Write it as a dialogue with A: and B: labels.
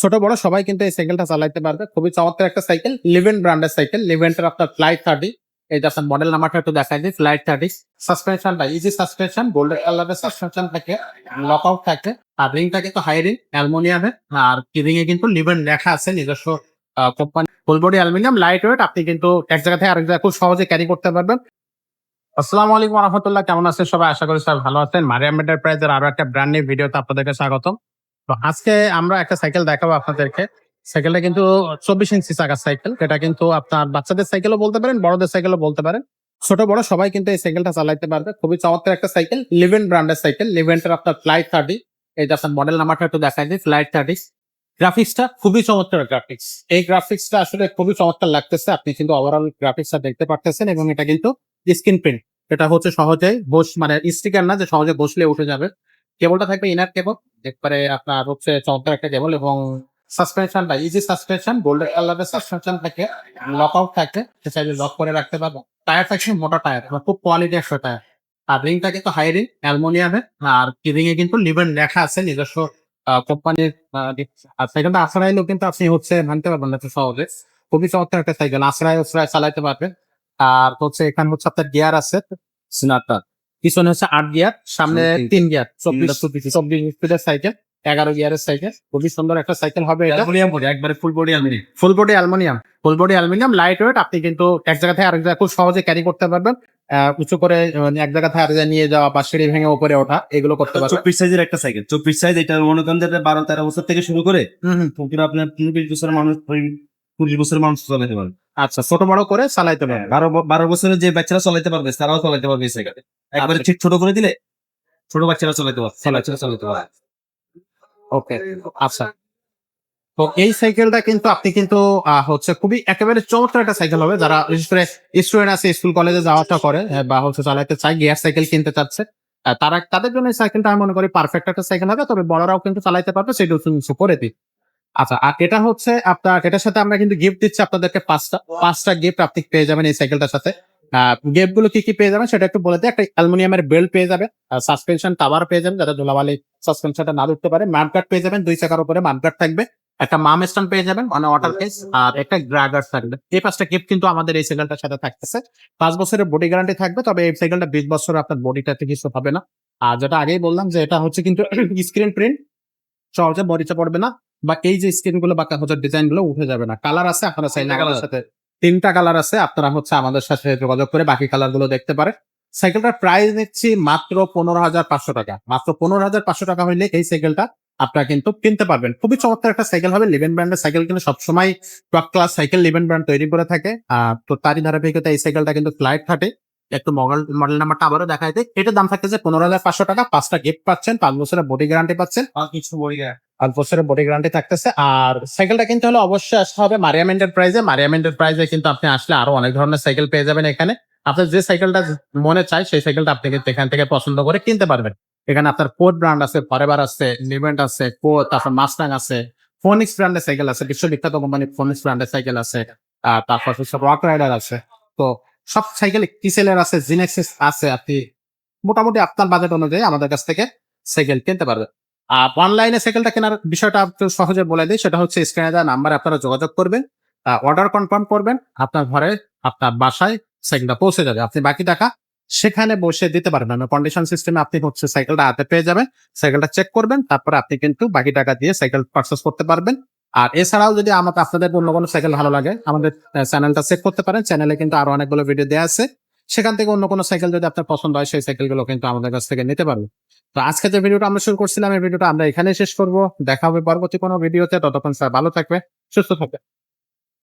A: ছোট বড় সবাই কিন্তু এই সাইকেলটা চালাইতে পারবে। খুবই চমৎকার একটা সাইকেল লিভেন ব্র্যান্ডের সাইকেল লিভেনটার আপনার ফ্লাইট থার্টি এই আপনার মডেল নাম্বারটা একটু দেখাই দিই ফ্লাইট থার্টি সাসপেনশন বা ইজি সাসপেনশন গোল্ডেন কালারের সাসপেনশন থাকে লক আউট থাকে, আর রিংটা কিন্তু হাই রিং অ্যালমোনিয়ামের আর রিং এ কিন্তু লিভেন লেখা আছে, নিজস্ব company full body aluminium lightweight আপনি কিন্তু এক জায়গা থেকে আরেক জায়গায় খুব সহজে ক্যারি করতে পারবেন। আসসালামু আলাইকুম রহমতুল্লাহ। কেমন আছেন সবাই? আশা করি সবাই ভালো আছেন। মারিয়াম এন্টারপ্রাইজের আরও একটা ব্র্যান্ড নিউ ভিডিওতে আপনাদেরকে স্বাগতম। তো আজকে আমরা একটা সাইকেল দেখাবো আপনাদেরকে। সাইকেলটা কিন্তু চব্বিশ ইঞ্চি চাকার সাইকেল এটা কিন্তু আপনার বাচ্চাদের সাইকেলও বলতে পারেন, বড়দের সাইকেলও বলতে পারেন। ছোট, বড় সবাই কিন্তু এই সাইকেলটা চালাইতে পারবে। খুবই চমৎকার একটা সাইকেল লিভেন ব্র্যান্ডের সাইকেল লিভেন্টের আপনার ফ্লাইট থার্টি এই যে আপনার মডেল নাম্বারটা একটু দেখাই দিই ফ্লাইট থার্টি গ্রাফিক্সটা খুবই চমৎকার গ্রাফিক্স এই গ্রাফিক্সটা আসলে খুবই চমৎকার লাগতেছে, আপনি কিন্তু ওভারঅল গ্রাফিক্সটা দেখতে পারতেছেন এবং এটা কিন্তু স্ক্রিন প্রিন্ট এটা হচ্ছে সহজেই বস মানে স্টিকার না, যে সহজে বসলে উঠে যাবে। কেবলটা থাকবে ইনার কেবল একবারে আপনার হচ্ছে চমৎকার একটা কেবল এবং সাসপেনশন বা ইজি সাসপেনশন গোল্ডেন কালারের সাসপেনশন থাকে লক আউট থাকে, সে চাইলে লক করে রাখতে পারব। টায়ার থাকছে মোটা টায়ার খুব কোয়ালিটি একশো টায়ার আর রিংটা কিন্তু হাই রিং অ্যালমোনিয়ামের আর রিং এ কিন্তু লিভেন লেখা আছে, নিজস্ব কোম্পানির আর সাইকেলটা আশ্রয়াইলেও কিন্তু আপনি হচ্ছে মানতে পারবেন না সহজে। খুবই চমৎকার একটা সাইকেল আশ্রয় আশ্রয় চালাতে পারবেন। আর হচ্ছে এখানে হচ্ছে আপনার গিয়ার আছে
B: সিনাটা
A: পিছনে হচ্ছে আট গিয়ার সামনে তিন গিয়ার চব্বিশ চব্বিশ স্পিডের সাইকেল এগারো গিয়ারের সাইকেল খুবই সুন্দর একটা সাইকেল হবে এটা।
B: অ্যালুমিনিয়াম বডি একবারে full body aluminium
A: full body aluminium full body aluminium lightweight আপনি কিন্তু এক জায়গা থেকে আরেক জায়গায় খুব সহজে ক্যারি করতে পারবেন। উঁচু করে মানে এক জায়গা থেকে আরেক জায়গায় নিয়ে যাওয়া বা সিঁড়ি ভেঙে উপরে ওঠা এগুলো করতে পারবেন।
B: চব্বিশ সাইজের একটা সাইকেল। চব্বিশ সাইজ এটা মনে করেন বারো তেরো বছর থেকে শুরু করে আপনার পঁচিশ বছরের মানুষ পঁচিশ বছরের মানুষ চালাতে পারবে।
A: আচ্ছা ছোট বড় করে চালাইতে পারবেন
B: বারো বারো বছরের যে বাচ্চারা চালাতে পারবে তারাও চালাতে পারবে এই সাইকেল একবারে
A: আচ্ছা।
B: ঠিক ছোট করে দিলে ছোট বাচ্চারা চালাতে পারবে বাচ্চারা চালাতে পারবে।
A: ওকে আচ্ছা। তো এই সাইকেলটা কিন্তু আপনি কিন্তু হচ্ছে খুবই একেবারে চমৎকার একটা সাইকেল হবে। যারা বিশেষ করে স্টুডেন্ট আছে স্কুল কলেজে যাওয়াটা করে বা হচ্ছে চালাতে চায় গিয়ার সাইকেল কিনতে চাচ্ছে তারা তাদের জন্য এই সাইকেলটা আমি মনে করি পারফেক্ট একটা সাইকেল হবে তবে বড়রাও কিন্তু চালাতে পারবে সেটা উঁচু করে দিই আচ্ছা আর এটা হচ্ছে আপনার এটার সাথে আমরা কিন্তু গিফট দিচ্ছি আপনাদেরকে পাঁচটা পাঁচটা গিফট আপনি পেয়ে যাবেন এই সাইকেলটার সাথে। গিফটগুলো কি কি পেয়ে যাবেন সেটা একটু বলে দিই। একটা অ্যালুমিনিয়ামের বেল্ট পেয়ে যাবে সাসপেনশন টাওয়ার পেয়ে যাবেন যাতে ধুলাবালি সাসপেনশনটা না উঠতে পারে। মার্কাট পেয়ে যাবেন দুই চাকার উপরে মার্কাট থাকবে। একটা মাম স্ট্যান্ড পেয়ে যাবেন মানে ওয়াটার কেস আর একটা গ্রাগার থাকবে। এই পাঁচটা গিফট কিন্তু আমাদের এই সাইকেলটার সাথে থাকতেছে। পাঁচ বছরের বডি গ্যারান্টি থাকবে তবে এই সাইকেলটা বিশ বছর আপনার বডিটাতে কিছু হবে না। আর যেটা আগেই বললাম যে এটা হচ্ছে কিন্তু স্ক্রিন প্রিন্ট সহজে বডিতে পড়বে না বা এই যে স্ক্রিনগুলো বা হচ্ছে ডিজাইনগুলো উঠে যাবে না। কালার আছে আপনারা চাইলে সাথে তিনটা কালার আছে, আপনারা হচ্ছে আমাদের সাথে যোগাযোগ করে বাকি কালারগুলো দেখতে পারেন। সাইকেলটার প্রাইস নিচ্ছি মাত্র পনেরো হাজার পাঁচশো টাকা। মাত্র পনেরো হাজার পাঁচশো টাকা হইলে এই সাইকেলটা আপনারা কিন্তু কিনতে পারবেন। খুবই চমৎকার একটা সাইকেল হবে। লিভেন ব্র্যান্ডের সাইকেল কিন্তু সবসময় top class cycle Liven brand তৈরি করে থাকে। তো তারই ধারাবাহিকতা এই সাইকেলটা কিন্তু ফ্লাইট থাকে একটু মডেল মডেল নাম্বারটা আবারও দেখাই দিই। এটার দাম থাকতেছে পনেরো হাজার পাঁচশো টাকা। পাঁচটা গিফট পাচ্ছেন পাঁচ বছরের বডি গ্যারান্টি পাচ্ছেন।
B: কিছু বডি
A: পাঁচ বছরের বডি গ্যারান্টি থাকতেছে। আর সাইকেলটা কিনতে হলে অবশ্যই আসতে হবে মারিয়াম এন্টারপ্রাইজে মারিয়াম এন্টারপ্রাইজে কিন্তু আপনি আসলে আরও অনেক ধরনের সাইকেল পেয়ে যাবেন এখানে। আপনার যে সাইকেলটা মনে চায় সেই সাইকেলটা আপনি কিন্তু এখান থেকে পছন্দ করে কিনতে পারবেন। এখানে আপনার কোড ব্র্যান্ড আছে ফরেভার আছে লিভেন্ট আছে কো তারপর মাস্টাং আছে ফোনিক্স ব্র্যান্ডের সাইকেল আছে বিশ্ববিখ্যাত কোম্পানি ফোনিক্স ব্র্যান্ডের সাইকেল আছে। আর তারপর হচ্ছে রক রাইডার আছে। তো সব সাইকেল কিসেলের আছে জিনেক্সিস আছে, আপনি মোটামুটি আপনার বাজেট অনুযায়ী আমাদের কাছ থেকে সাইকেল কিনতে পারবেন। আর অনলাইনে সাইকেলটা কেনার বিষয়টা একটু সহজে বলে দিই, সেটা হচ্ছে স্ক্রিনে দেওয়া নাম্বারে আপনারা যোগাযোগ করবেন অর্ডার কনফার্ম করবেন, আপনার ঘরে আপনার বাসায় সাইকেলটা পৌঁছে যাবে। আপনি বাকি টাকা সেখানে বসে দিতে পারবেন কন্ডিশন সিস্টেমে আপনি হচ্ছে সাইকেলটা হাতে পেয়ে যাবেন সাইকেলটা চেক করবেন, তারপরে আপনি কিন্তু বাকি টাকা দিয়ে সাইকেল পারচেস করতে পারবেন। আর এছাড়াও যদি আমাদের আপনাদের অন্য কোনো সাইকেল ভালো লাগে, আমাদের চ্যানেলটা চেক করতে পারেন। চ্যানেলে কিন্তু আরও অনেকগুলো ভিডিও দেওয়া আছে। সেখান থেকে অন্য কোনো সাইকেল যদি আপনার পছন্দ হয়, সেই সাইকেলগুলো কিন্তু আমাদের কাছ থেকে নিতে পারবেন। তো আজকে যে ভিডিওটা আমরা শুরু করছিলাম, এই ভিডিওটা আমরা এখানে শেষ করব। দেখা হবে পরবর্তী কোনো ভিডিওতে ততক্ষণ স্যার ভালো থাকবে সুস্থ থাকবে